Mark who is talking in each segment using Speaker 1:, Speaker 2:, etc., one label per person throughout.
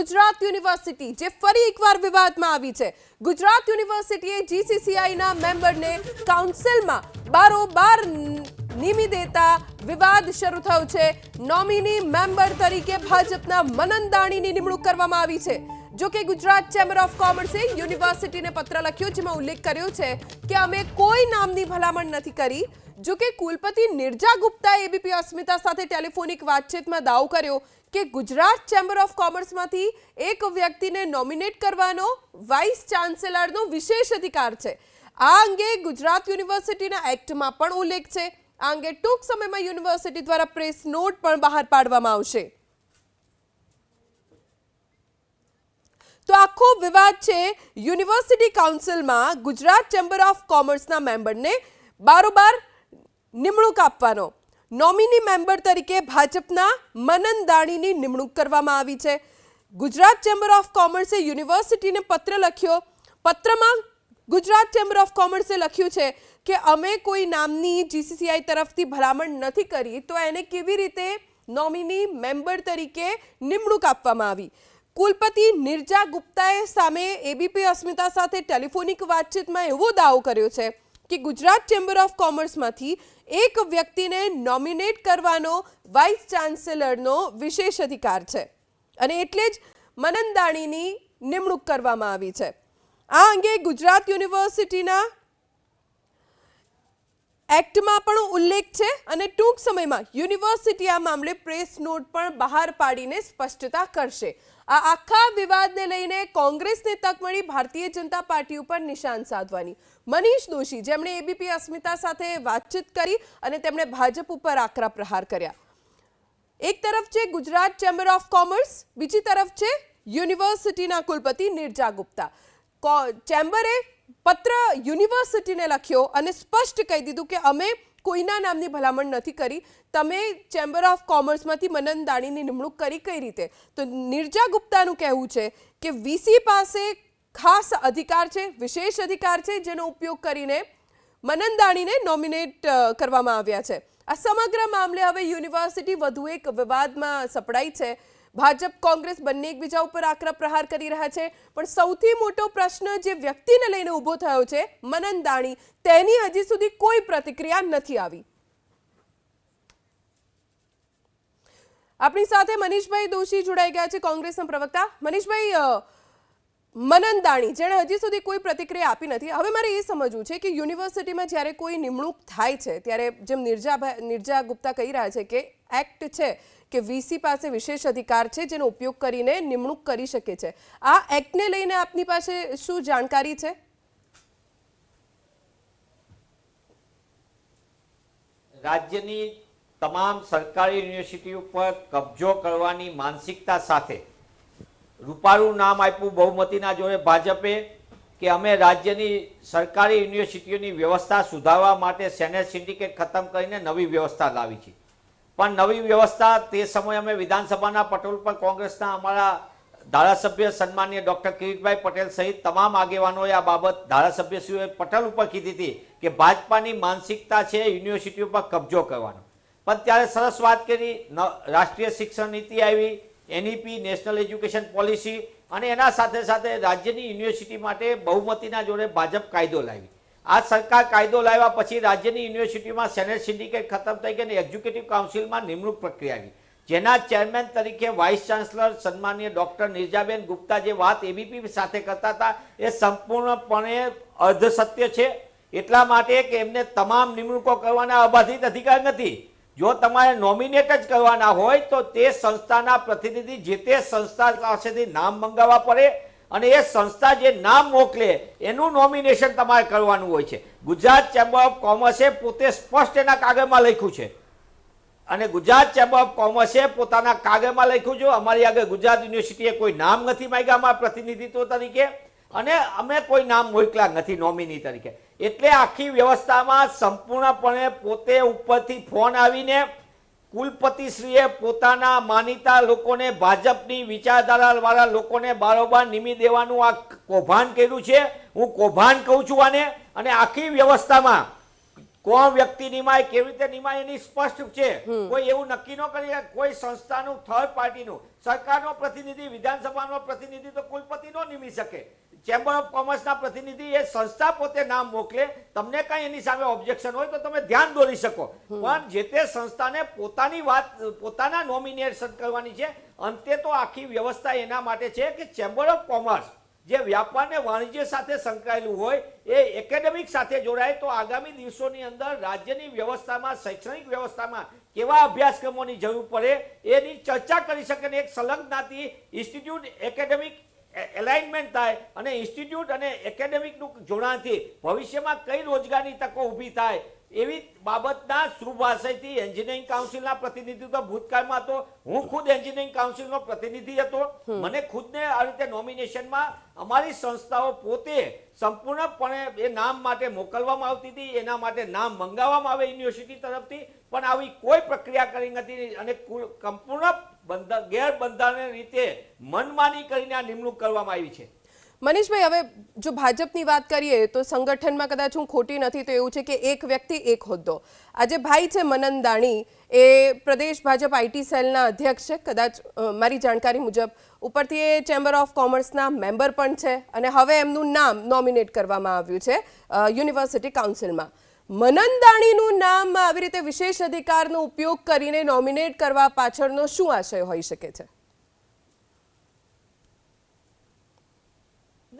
Speaker 1: Gujarat university, જે ફરી એકવાર વિવાદમાં આવી છે. ગુજરાત યુનિવર્સિટીએ જીસીસીઆઈના મેમ્બરને કાઉન્સિલમાં બારોબાર નિમી દેતા વિવાદ શરૂ થયો છે. નોમિની મેમ્બર તરીકે ભાજપના મનન દાણીની નિમણૂક કરવામાં આવી છે. જો કે ગુજરાત ચેમ્બર ઓફ કોમર્સે યુનિવર્સિટીને પત્ર લખ્યો, જેમાં ઉલ્લેખ કર્યો છે કે અમે કોઈ નામની ભલામણ નથી કરી. જો કે કુલપતિ નિર્જા ગુપ્તાએ એબીપી અસ્મિતા સાથે ટેલિફોનિક વાતચીતમાં દાવો કર્યો કે ગુજરાત ચેમ્બર ઓફ કોમર્સમાંથી એક વ્યક્તિને નોમિનેટ કરવાનો વાઇસ ચાન્સેલરનો વિશેષ અધિકાર છે. આ અંગે ગુજરાત યુનિવર્સિટીના એક્ટમાં પણ ઉલ્લેખ છે. આ અંગે ટૂંક સમયમાં યુનિવર્સિટી દ્વારા પ્રેસ નોટ પણ બહાર પાડવામાં આવશે. તો આખો વિવાદ છે યુનિવર્સિટી કાઉન્સિલમાં ગુજરાત ચેમ્બર ઓફ કોમર્સના મેમ્બરને. બારોબાર નિમણૂક આપવાનો. નોમિની મેમ્બર તરીકે ભાજપના મનન દાણીની નિમણૂક કરવામાં આવી છે. ગુજરાત ચેમ્બર ઓફ કોમર્સે યુનિવર્સિટીને પત્ર લખ્યો. પત્રમાં ગુજરાત ચેમ્બર ઓફ કોમર્સે લખ્યું છે કે અમે કોઈ નામની જીસીસીઆઈ તરફથી ભલામણ નથી કરી, તો એને કેવી રીતે નોમિની મેમ્બર તરીકે નિમણૂક આપવામાં આવી? કુલપતિ નિર્જા ગુપ્તાએ સામે એબીપી અસ્મિતા સાથે ટેલિફોનિક વાતચીતમાં એવો દાવો કર્યો છે. કે ગુજરાત ચેમ્બર ઓફ કોમર્સમાંથી એક વ્યક્તિને નોમિનેટ કરવાનો વાઇસ ચાન્સેલરનો વિશેષ અધિકાર છે. અને એટલે જ મનન દાણીની નિમણૂક કરવામાં આવી છે. આ અંગે ગુજરાત યુનિવર્સિટીના એક્ટમાં પણ ઉલ્લેખ છે અને ટૂંક સમયમાં યુનિવર્સિટી આ મામલે પ્રેસ નોટ પણ બહાર પાડીને સ્પષ્ટતા કરશે. આ આખા વિવાદને લઈને કોંગ્રેસને તક મળી ભારતીય જનતા પાર્ટી ઉપર નિશાન સાધવાની. મનીષ દોશી જેમણે એબીપી અસ્મિતા સાથે વાતચીત કરી અને તેમણે ભાજપ ઉપર આકરા પ્રહાર કર્યા. એક તરફ છે ગુજરાત ચેમ્બર ઓફ કોમર્સ, બીજી તરફ છે યુનિવર્સિટીના કુલપતિ નિર્જા ગુપ્તા. ચેમ્બરે પત્ર યુનિવર્સિટીને લખ્યો અને સ્પષ્ટ કહી દીધું કે અમે કોઈના નામની ભલામણ નથી કરી. તમે ચેમ્બર ઓફ કોમર્સમાંથી મનન દાણીની નિમણૂક કરી કઈ રીતે? તો નિર્જા ગુપ્તાનું કહેવું છે કે વીસી પાસે ખાસ અધિકાર છે, વિશેષ અધિકાર છે, જેનો ઉપયોગ કરીને મનન દાણીને નોમિનેટ કરવામાં આવ્યા છે. આ સમગ્ર મામલે હવે યુનિવર્સિટી વધુ એક વિવાદમાં સપડાઈ છે. ભાજપ, કોંગ્રેસ બંને એકબીજા ઉપર આકરા પ્રહાર કરી રહ્યા છે. પણ સૌથી મોટો પ્રશ્ન જે વ્યક્તિને લઈને ઊભો થયો છે, મનન દાણી, તેની હજી સુધી કોઈ પ્રતિક્રિયા નથી આવી. આપણી સાથે મનીષભાઈ દોશી જોડાઈ ગયા છે, કોંગ્રેસના પ્રવક્તા. મનીષભાઈ મનન દાણી જેણે હજી સુધી કોઈ પ્રતિક્રિયા આપી નથી. હવે મારે એ સમજવું છે કે યુનિવર્સિટીમાં જ્યારે કોઈ નિમણૂક થાય છે, ત્યારે જેમ નિર્જાભાઈ નિર્જા ગુપ્તા કહી રહ્યા છે કે એક્ટ છે કે વીસી પાસે વિશેષ અધિકાર છે, જેનો ઉપયોગ કરીને નિમણૂક કરી શકે છે. આ એક્ટને લઈને આપની પાસે શું જાણકારી છે?
Speaker 2: રાજ્યની તમામ સરકારી યુનિવર્સિટી ઉપર કબજો કરવાની માનસિકતા સાથે રૂપારું નામ આપ્યું બહુમતીના જોડે ભાજપે કે અમે રાજ્યની સરકારી યુનિવર્સિટીઓની વ્યવસ્થા સુધારવા માટે સેનેટ સિન્ડિકેટ ખતમ કરીને નવી વ્યવસ્થા લાવી છે. પણ નવી વ્યવસ્થા તે સમયે અમે વિધાનસભાના પટોલ પર કોંગ્રેસના અમારા ધારાસભ્ય સન્માનીય ડૉક્ટર કિરીટભાઈ પટેલ સહિત તમામ આગેવાનોએ આ બાબત ધારાસભ્યશ્રીઓએ પટેલ ઉપર કીધી હતી કે ભાજપાની માનસિકતા છે યુનિવર્સિટી ઉપર કબજો કરવાનો. પણ ત્યારે સરસ વાત કરી રાષ્ટ્રીય શિક્ષણ નીતિ આવી એનઈપી નેશનલ એજ્યુકેશન પોલિસી અને એના સાથે સાથે રાજ્યની યુનિવર્સિટી માટે બહુમતીના જોડે ભાજપ કાયદો લાવી. આ સરકાર કાયદો લાવ્યા પછી રાજ્યની યુનિવર્સિટીમાં સેનેટ સિન્ડિકેટ ખતમ થઈ ગઈ અને એક્ઝિક્યુટિવ કાઉન્સિલમાં નિમણૂક પ્રક્રિયા આવી. જેના ચેરમેન તરીકે વાઇસ ચાન્સલર સન્માનીય ડોક્ટર નિર્જાબેન ગુપ્તા જે વાત એબીપી સાથે કરતા હતા, એ સંપૂર્ણપણે અર્ધ સત્ય છે. એટલા માટે કે એમને તમામ નિમણૂકો કરવાના અબાધિત અધિકાર નથી. જો તમારે નોમિનેટ જ કરવાના હોય તો તે સંસ્થાના પ્રતિનિધિ જે તે સંસ્થા પાસેથી નામ મંગાવવા પડે અને એ સંસ્થા જે નામ મોકલે એનું નોમિનેશન તમારે કરવાનું હોય છે. ગુજરાત ચેમ્બર ઓફ કોમર્સે પોતે સ્પષ્ટ એના કાગળમાં લખ્યું છે. અને ગુજરાત ચેમ્બર ઓફ કોમર્સે પોતાના કાગળમાં લખ્યું છે. અમારી આગળ ગુજરાત યુનિવર્સિટીએ કોઈ નામ નથી માંગ્યા અમારા પ્રતિનિધિત્વ તરીકે. અને અમે કોઈ નામ મોકલા નથી નોમિની તરીકે. એટલે આખી વ્યવસ્થામાં સંપૂર્ણપણે પોતે ઉપરથી ફોન આવીને કુલપતિશ્રીએ પોતાના માનીતા લોકોને, ભાજપની વિચારધારાવાળા લોકોને બારોબાર નિમી દેવાનું આ કૌભાંડ કર્યું છે. હું કૌભાંડ કહું છું આને. અને આખી વ્યવસ્થામાં કોણ વ્યક્તિ નિમાય કેવી રીતે નિમાય એની સ્પષ્ટ છે. કોઈ એવું નક્કી ન કરી કોઈ સંસ્થાનું થર્ડ પાર્ટીનું સરકારનો પ્રતિનિધિ વિધાનસભાનો પ્રતિનિધિ તો કુલપતિ નો નિમી શકે. ચેમ્બર ઓફ કોમર્સના પ્રતિનિધિ એ સંસ્થા પોતે નામ મોકલે. તમને કઈ એની સામે ઓબ્જેક્શન હોય તો તમે ધ્યાન દોરી શકો. પણ જે તે સંસ્થાને પોતાની વાત પોતાના નોમિનેશન કરવાની છે અંતે તો આખી વ્યવસ્થા એના માટે છે કે ચેમ્બર ઓફ કોમર્સ જે વ્યાપાર ને વાણિજ્ય સાથે સંકળાયેલું હોય, એ એકેડેમિક સાથે જોડાય, તો આગામી દિવસોની અંદર રાજ્યની વ્યવસ્થામાં, શૈક્ષણિક વ્યવસ્થામાં કેવા અભ્યાસક્રમોની જરૂર પડે, એની ચર્ચા કરી શકે ને એક સંલગ્નતાથી ઇન્સ્ટિટ્યૂટ એકેડેમિક એલાઇનમેન્ટ થાય અને ઇન્સ્ટિટ્યૂટ અને એકેડેમિકનું જોડાણથી ભવિષ્યમાં કઈ રોજગારની તકો ઊભી થાય એવી બાબતના સુભાષયથી એન્જિનિયરિંગ કાઉન્સિલના પ્રતિનિધિત્વ ભૂતકાળમાં હતો. હું ખુદ એન્જિનિયરિંગ કાઉન્સિલનો પ્રતિનિધિ હતો. મને ખુદને આ રીતે નોમિનેશનમાં અમારી સંસ્થાઓ પોતે સંપૂર્ણપણે એ નામ માટે મોકલવામાં આવતી હતી એના માટે નામ મંગાવવામાં આવે યુનિવર્સિટી તરફથી પણ આવી કોઈ પ્રક્રિયા કરી નથી અને કુલ- સંપૂર્ણ બંધ- ગેરબંધારણ રીતે મનમાની કરીને આ નિમણૂક કરવામાં આવી છે.
Speaker 1: મનીષભાઈ, હવે જો ભાજપની વાત કરીએ તો સંગઠનમાં કદાચ હું ખોટી નથી તો એવું છે કે એક વ્યક્તિ, એક હોદ્દો. આજે ભાઈ છે મનન દાણી, એ પ્રદેશ ભાજપ આઈટી સેલના અધ્યક્ષ છે. કદાચ મારી જાણકારી મુજબ ઉપરથી એ ચેમ્બર ઓફ કોમર્સના મેમ્બર પણ છે અને હવે એમનું નામ નોમિનેટ કરવામાં આવ્યું છે યુનિવર્સિટી કાઉન્સિલમાં. મનન દાણીનું નામ આવી રીતે વિશેષ અધિકારનો ઉપયોગ કરીને નોમિનેટ કરવા પાછળનો શું આશય હોઈ શકે છે?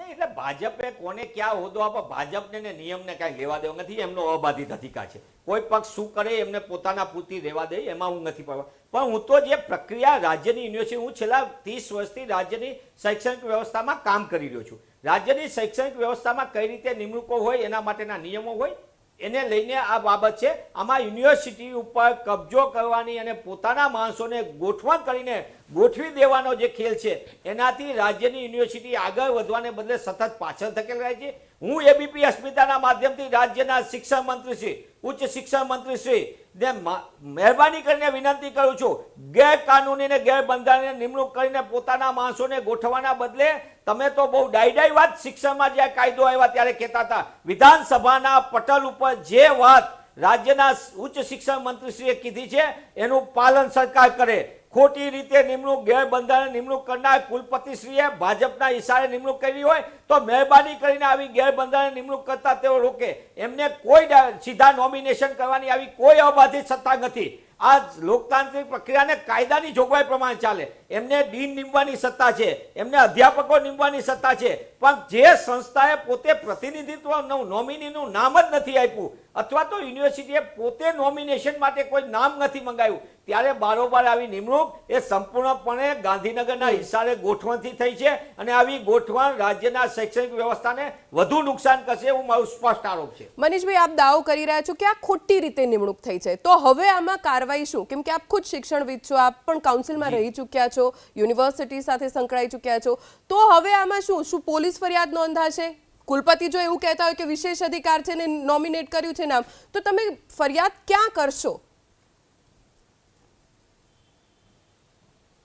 Speaker 2: નહીં એટલે ભાજપે કોને ક્યાં હોદ્દો આપો, ભાજપને ને નિયમને કાંઈ લેવા દેવા નથી, એમનો અબાધિત અધિકાર છે. કોઈ પક્ષ શું કરે, એમને પોતાના પૂરતી રહેવા દે, એમાં હું નથી પડવા. પણ હું તો જે પ્રક્રિયા રાજ્યની યુનિવર્સિટી, હું છેલ્લા ત્રીસ વર્ષથી રાજ્યની શૈક્ષણિક વ્યવસ્થામાં કામ કરી રહ્યો છું. રાજ્યની શૈક્ષણિક વ્યવસ્થામાં કઈ રીતે નિમણૂકો હોય, એના માટેના નિયમો હોય એને લઈને આ બાબત છે. આમાં યુનિવર્સિટી ઉપર કબજો કરવાની અને પોતાના માણસોને ગોઠવણ કરીને ગોઠવી દેવાનો જે ખેલ છે, એનાથી રાજ્યની યુનિવર્સિટી આગળ વધવાને બદલે સતત પાછળ ધકેલ રહી છે. હું એબીપી અસ્મિતાના માધ્યમથી રાજ્યના શિક્ષણ મંત્રી શ્રી, ઉચ્ચ શિક્ષણ મંત્રી શ્રી મહેરબાની કરીને વિનંતી કરું છું ગેરકાનૂની ને ગેરબંધારણીય નિમણૂક કરીને પોતાના માણસોને ગોઠવવાના બદલે તમે તો બહુ ડાઈ ડાઈ વાત શિક્ષણમાં જે કાયદો આવ્યા ત્યારે કહેતા હતા, વિધાનસભાના પટલ ઉપર જે વાત રાજ્યના ઉચ્ચ શિક્ષણ મંત્રીશ્રીએ કીધી છે, એનું પાલન સરકાર કરે. ખોટી રીતે નિમણૂક, ગેરબંધારણ નિમણૂક કરનાર કુલપતિશ્રીએ ભાજપના ઇશારે નિમણૂક કરી હોય તો મહેરબાની કરીને આવી ગેરબંધારણ નિમણૂક કરતા તેઓ રોકે. એમને કોઈ સીધા નોમિનેશન કરવાની આવી કોઈ અબાધિત સત્તા નથી. આ લોકતાંત્રિક પ્રક્રિયાને કાયદાની જોગવાઈ પ્રમાણે ચાલે. એમને ડીન નીમવાની સત્તા છે, એમને અધ્યાપકો નીમવાની સત્તા છે, પણ જે સંસ્થાએ પોતે પ્રતિનિધિત્વ નોમિનીનું નામ જ નથી આપ્યું, અથવા તો યુનિવર્સિટીએ પોતે નોમિનેશન માટે કોઈ નામ નથી મંગાવ્યું, ત્યારે બારોબાર આવી નિમણૂક એ સંપૂર્ણપણે ગાંધીનગરના હિસારે ગોઠવણથી થઈ છે અને આવી ગોઠવણ રાજ્યના શૈક્ષણિક વ્યવસ્થાને વધુ નુકસાન કરશે એવું મારું સ્પષ્ટ આરોપ છે.
Speaker 1: મનીષભાઈ, આપ દાવો કરી રહ્યા છો કે આ ખોટી રીતે નિમણૂક થઈ છે. તો હવે આમાં કાર્યવાહી શું કેમ કે આપ ખુદ શિક્ષણવિદ છો આપ પણ કાઉન્સિલમાં રહી ચૂક્યા છો યુનિવર્સિટી સાથે સંકળાઈ ચૂક્યા છો. તો હવે આમાં શું? શું પોલીસ ફરિયાદ નોંધાશે? કુલપતિ જો એવું કહેતા હોય કે વિશેષ અધિકાર છે ને નોમિનેટ કર્યું છે નામ તો તમે ફરિયાદ ક્યાં કરશો?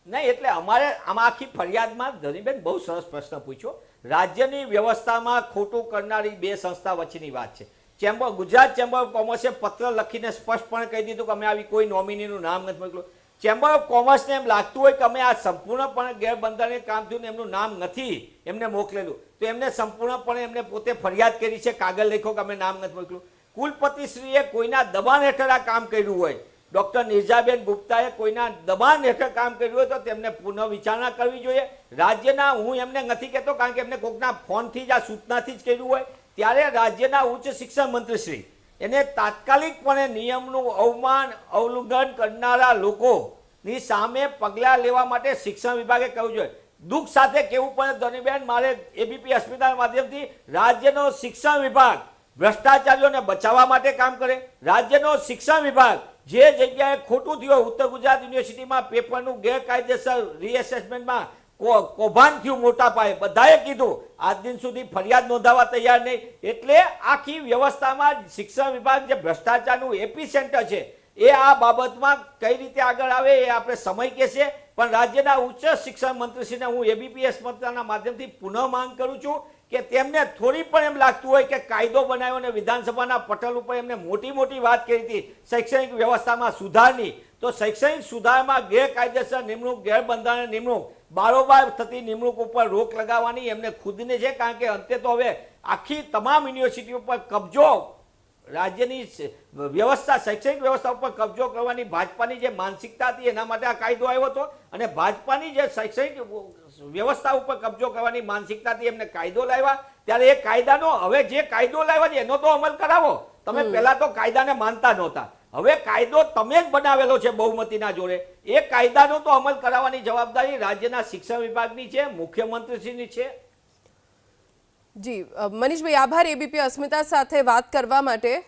Speaker 2: નહીં એટલે અમારે આમાં આખી ફરિયાદમાં ધનીબેન બહુ સરસ પ્રશ્ન પૂછ્યો. રાજ્યની વ્યવસ્થામાં ખોટું કરનારી બે સંસ્થા વચ્ચેની વાત છે. ચેમ્બર ગુજરાત ચેમ્બર ઓફ કોમર્સે પત્ર લખીને સ્પષ્ટપણે કહી દીધું કે અમે આવી કોઈ નોમિનીનું નામ નથી મોકલ્યું. ચેમ્બર ઓફ કોમર્સને એમ લાગતું હોય કે અમે આ સંપૂર્ણપણે ગેરબંધારણીય કામ થયું એમનું નામ નથી એમને મોકલેલું. તો એમને સંપૂર્ણપણે એમને પોતે ફરિયાદ કરી છે, કાગળ લખો કે અમે નામ નથી મોકલ્યું. કુલપતિશ્રીએ કોઈના દબાણ હેઠળ આ કામ કર્યું હોય, ડૉક્ટર નિર્જાબેન ગુપ્તાએ કોઈના દબાણ હેઠળ કામ કર્યું હોય તો તેમને પુનઃ વિચારણા કરવી જોઈએ. રાજ્યના હું એમને નથી કહેતો, કારણ કે એમને કોઈકના ફોનથી જ, આ સૂચનાથી જ કર્યું હોય. ત્યારે રાજ્યના ઉચ્ચ શિક્ષણ મંત્રીશ્રી એને તાત્કાલિકપણે નિયમનું અવમાન, અવલુંઘન કરનારા લોકોની સામે પગલાં લેવા માટે શિક્ષણ વિભાગે કહ્યું જોઈએ દુઃખ સાથે કેવું પડે ધનીબેન, મારે એબીપી હોસ્પિટલ માધ્યમથી રાજ્યનો શિક્ષણ વિભાગ ભ્રષ્ટાચારીઓને બચાવવા માટે કામ કરે. રાજ્યનો શિક્ષણ વિભાગ જે જગ્યાએ ખોટું થયું ઉત્તર ગુજરાત યુનિવર્સિટીમાં પેપરનું ગેરકાયદેસર રીએસેસમેન્ટમાં કૌભાંડ થયું મોટા પાયે. બધાએ કીધું, આજ દિન સુધી ફરિયાદ નોંધાવવા તૈયાર નહીં. એટલે આખી વ્યવસ્થામાં શિક્ષણ વિભાગ જે ભ્રષ્ટાચારનું એપી સેન્ટર છે, એ આ બાબતમાં કઈ રીતે આગળ આવે એ આપણે સમય કહેશે. પણ રાજ્યના ઉચ્ચ શિક્ષણ મંત્રીશ્રીને હું એબીપીએસ મંત્રાના માધ્યમથી પુનઃ માંગ કરું છું કે તેમને થોડી પણ એમ લાગતું હોય કે કાયદો બનાવ્યો અને વિધાનસભાના પટલ ઉપર એમને મોટી મોટી વાત કરી હતી, શૈક્ષણિક વ્યવસ્થામાં સુધારની. તો શૈક્ષણિક સુધારમાં ગેરકાયદેસર નિમણૂક ગેરબંધારણ નિમણૂક બારોબાર થતી નિમણૂક ઉપર રોક લગાવવાની એમને ખુદને છે કારણ કે અંતે તો હવે આખી તમામ યુનિવર્સિટી ઉપર કબજો રાજ્યની વ્યવસ્થા શૈક્ષણિક વ્યવસ્થા ઉપર કબજો કરવાની ભાજપાની જે માનસિકતા હતી એના માટે આ કાયદો આવ્યો હતો. અને ભાજપાની જે શૈક્ષણિક વ્યવસ્થા ઉપર કબજો કરવાની માનસિકતાથી એમને કાયદો લાવ્યા. ત્યારે એ કાયદાનો હવે જે કાયદો લાવ્યા છે એનો તો અમલ કરાવો. તમે પહેલા તો કાયદાને માનતા નહોતા. હવે કાયદો તમે જ બનાવેલો છે બહુમતીના જોડે. એ કાયદાનો તો અમલ કરાવવાની જવાબદારી રાજ્યના શિક્ષણ વિભાગની છે, મુખ્યમંત્રીશ્રીની છે.
Speaker 1: જી મનીષભાઈ, આભાર, એબીપી અસ્મિતા સાથે વાત કરવા માટે.